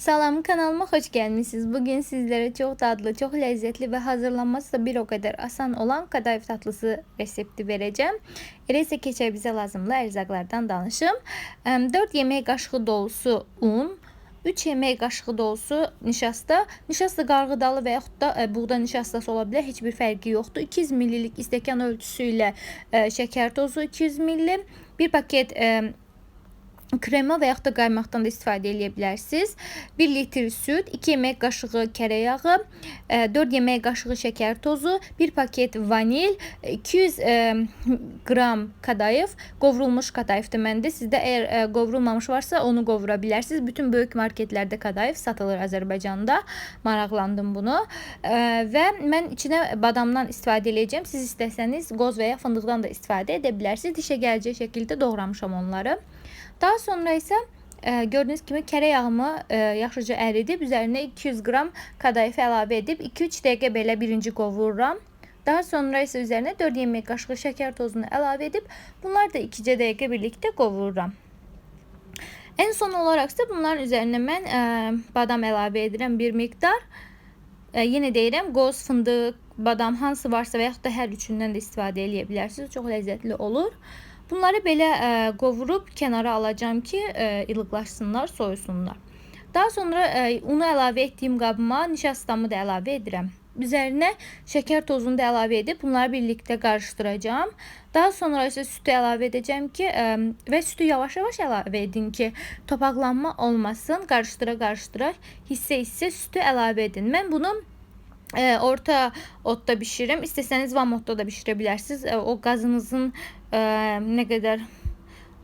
Salam kanalıma hoş gelmişsiniz. Bugün sizlere çok tatlı, çok lezzetli ve hazırlanması da bir o kadar asan olan kadayıf tatlısı resepti vereceğim. Öyleyse keçer bize lazımlı erzaklardan danışım. 4 yemek kaşığı dolusu un, 3 yemek kaşığı dolusu nişasta. Nişasta qarğıdalı və yaxud da e, buğda nişastası ola bilər. Heç bir fərqi yoxdur. 200 ml istəkan ölçüsü ilə e, şəkər tozu 200 ml, bir paket e, krema və yaxud da qaymaqdan da istifadə edə bilərsiniz. 1 litr süd, 2 yemək qaşığı kərə yağı, 4 yemək qaşığı şəkər tozu, 1 paket vanil, 200 e, qram kadayıf, qovrulmuş kadayıfdır məndə. Sizdə əgər e, qovrulmamış varsa onu qovura bilərsiniz. Bütün böyük marketlərdə kadayıf satılır Azərbaycanda. Maraqlandım bunu. E, və mən içinə badamdan istifadə edəcəm. Siz istəsəniz qoz və ya fındıqdan da istifadə edə bilərsiniz. Dişə gələcək şəkildə doğramışam onları. Daha sonra ise e, gördüğünüz gibi kere yağımı e, yaxşıca əridib üzerine 200 gram kadayıf əlavə edib 2-3 dəqiqə belə birinci qovururam. Daha sonra ise üzerine 4 yemek kaşığı şeker tozunu əlavə edib bunlar da 2 dəqiqə birlikte qovururam. En son olarak ise bunların üzerine ben e, badam əlavə edirəm bir miktar. E, yenə deyirəm, qoz, fındıq, badam hansı varsa və yaxud da hər üçündən də istifadə edə bilərsiniz. Çox ləzzətli olur. Bunları belə ə, e, qovurup kənara alacağım ki, ə, e, ilıqlaşsınlar, soyusunlar. Daha sonra ə, e, unu əlavə etdiyim qabıma nişastamı da əlavə edirəm. Üzərinə şəkər tozunu da əlavə edib bunları birlikdə qarışdıracağım. Daha sonra isə sütü əlavə edəcəm ki, ə, və sütü yavaş-yavaş əlavə edin ki, topaqlanma olmasın. Qarışdıra-qarışdıra hissə-hissə sütü əlavə edin. Mən bunu e, orta otta pişiririm. İsteseniz vam otta da pişirebilirsiniz. E, o gazınızın e, ne kadar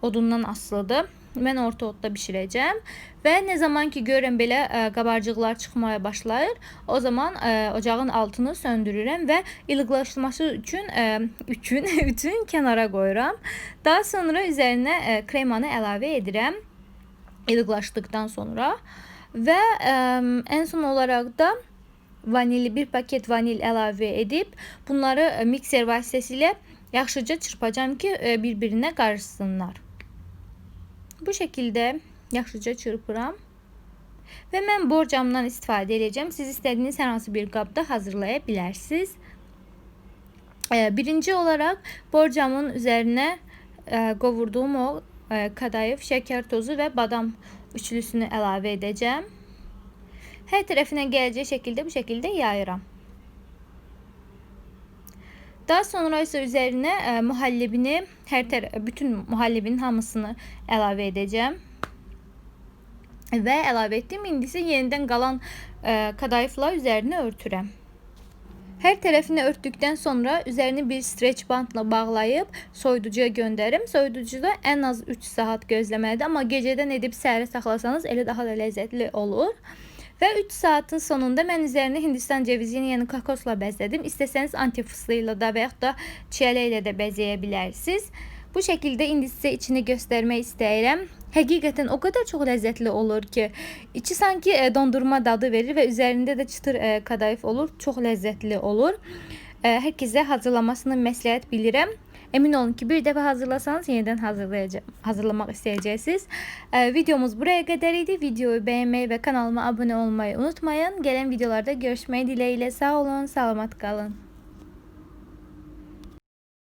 odundan asılıdır. Mən orta otda bişirəcəm və nə zaman ki görürəm belə ə, e, qabarcıqlar çıxmaya başlayır, o zaman ə, e, ocağın altını söndürürəm və ilıqlaşması üçün ə, e, üçün üçün kənara qoyuram. Daha sonra üzərinə ə, kremanı əlavə edirəm ilıqlaşdıqdan sonra və ə, ən son olaraq da vanili bir paket vanil əlavə edib bunları e, mikser vasitəsilə yaxşıca çırpacağım ki e, bir-birinə qarışsınlar. Bu şəkildə yaxşıca çırpıram. Və mən borcamdan istifadə edəcəm. Siz istədiyiniz hər hansı bir qabda hazırlaya bilərsiniz. E, birinci olaraq borcamın üzərinə qovurduğum o kadayıf, şəkər tozu və badam üçlüsünü əlavə edəcəm. Her tarafına geleceği şekilde bu şekilde yayıram. Daha sonra ise üzerine e, muhallebini her taraf bütün muhallebinin hamısını əlavə edeceğim. Ve əlavə etdim. İndi isə yenidən qalan e, kadayıfla üzerine örtürəm. Her tarafını örttükten sonra üzerini bir streç bantla bağlayıp soyuducuya göndərim. Soyuducuda en az 3 saat gözləməlidir. Amma gecədən edib səhərə saxlasanız elə daha da lezzetli olur. Ve 3 saatin sonunda mən üzərinə Hindistan cevizini yəni kakosla bəzlədim. İstəsəniz antifıslıyla da və da çiyələ ilə də bəzəyə bilərsiniz. Bu şəkildə indi sizə içini göstərmək istəyirəm. Həqiqətən o qədər çox ləzzətli olur ki, içi sanki e, dondurma dadı verir və üzərində də çıtır e, kadayıf olur. Çox ləzzətli olur. E, hər kəsə hazırlamasını məsləhət bilirəm. Emin olun ki bir defa hazırlasanız yeniden hazırlayacağım, hazırlamak isteyeceksiniz. Ee, videomuz buraya kadar idi. Videoyu beğenmeyi ve kanalıma abone olmayı unutmayın. Gelen videolarda görüşmeyi dileğiyle sağ olun, selamat kalın.